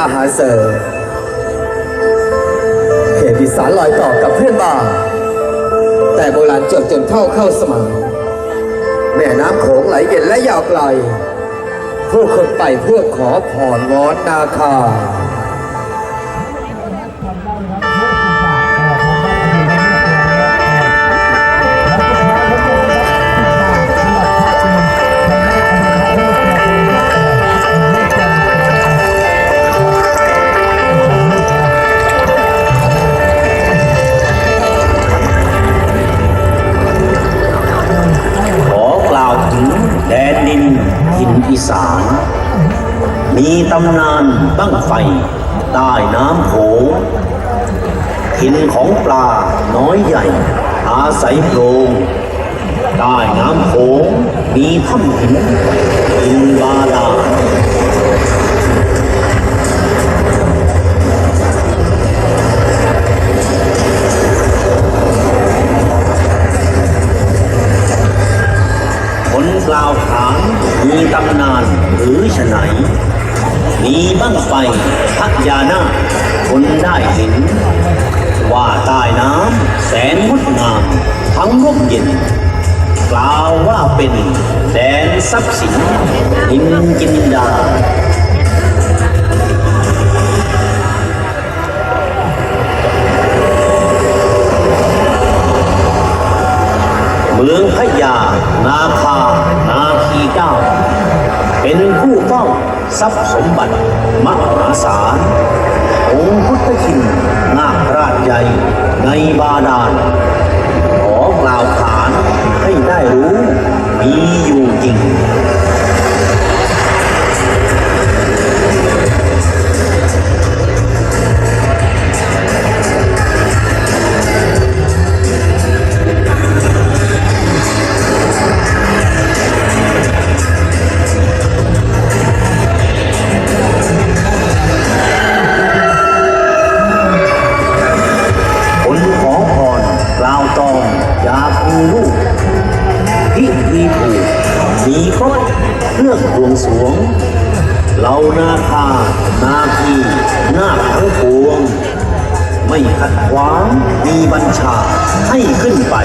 อาหารเสริมเขตอีสานลอยต่อกับเพื่อนบ้านแต่โบราณจดจนเท่าเข้าสมัยแม่น้ำโขงไหลเย็นและยาวไกล ผู้คนไปเพื่อขอพรวอนนาคา ตำนานตั้งไฟใต้น้ำโขงถิ่นของปลาน้อยใหญ่ อาศัยโพรงใต้น้ำโขงมีถ้ำหินหินบาดาลคนกล่าวขานมีตำนานหรือฉไหน มีบ้างไฟพักยานาคคนได้เห็น ว่าใต้น้ำแสนงดงาม ทั้งร่มเย็น กล่าวว่าเป็นแดนทรัพย์สินหินจินดาเมืองพญานาค ทรัพย์สมบัติ มหาศาลองค์พุทธคินนาคราชใหญ่ในบาดาล เหล่านาคานาคีนาคทั้งปวง ไม่ขัดขวางมีบัญชาให้ขึ้นไป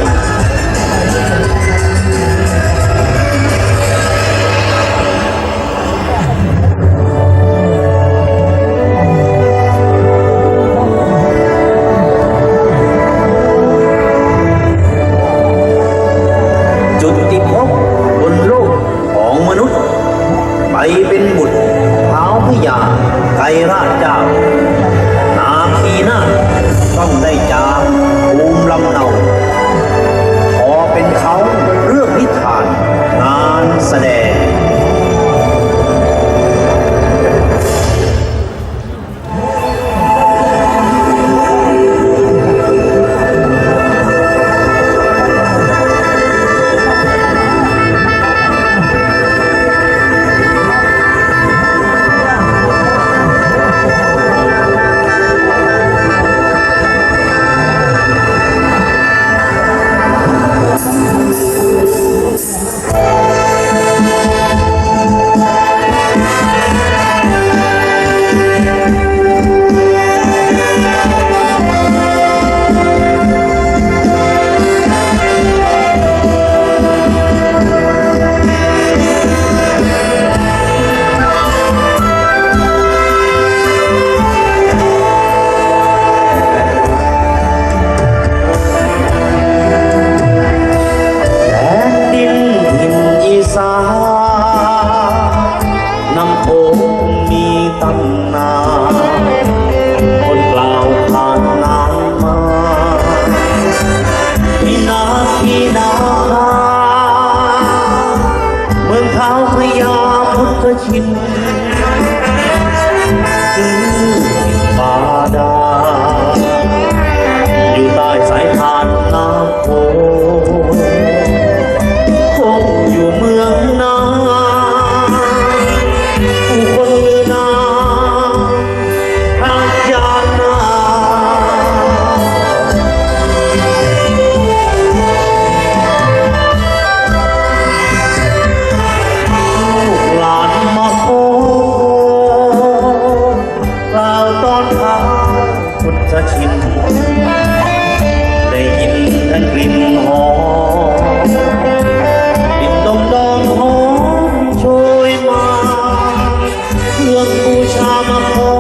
ชามาขอ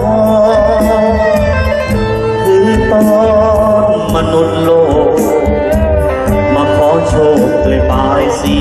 พรคือตอนมนุษย์โลก มาขอโชคด้วยบายสี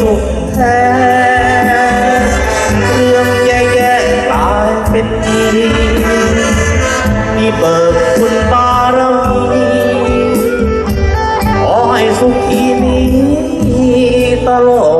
สุขแท้เรื่องแย่ๆกลายเป็นทีมีเบิกคุณบารมีขอให้สุขีนี้ตลอด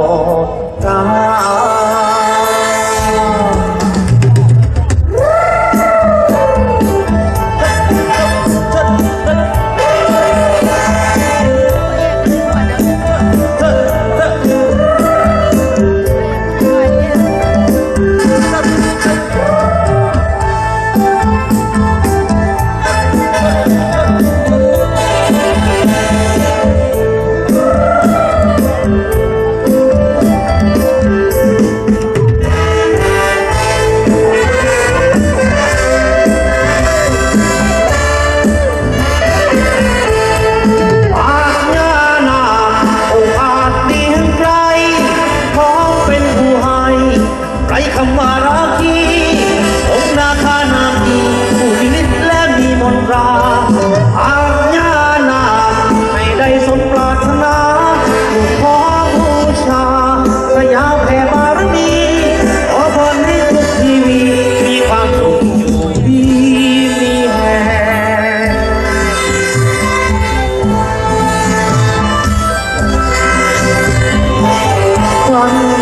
나는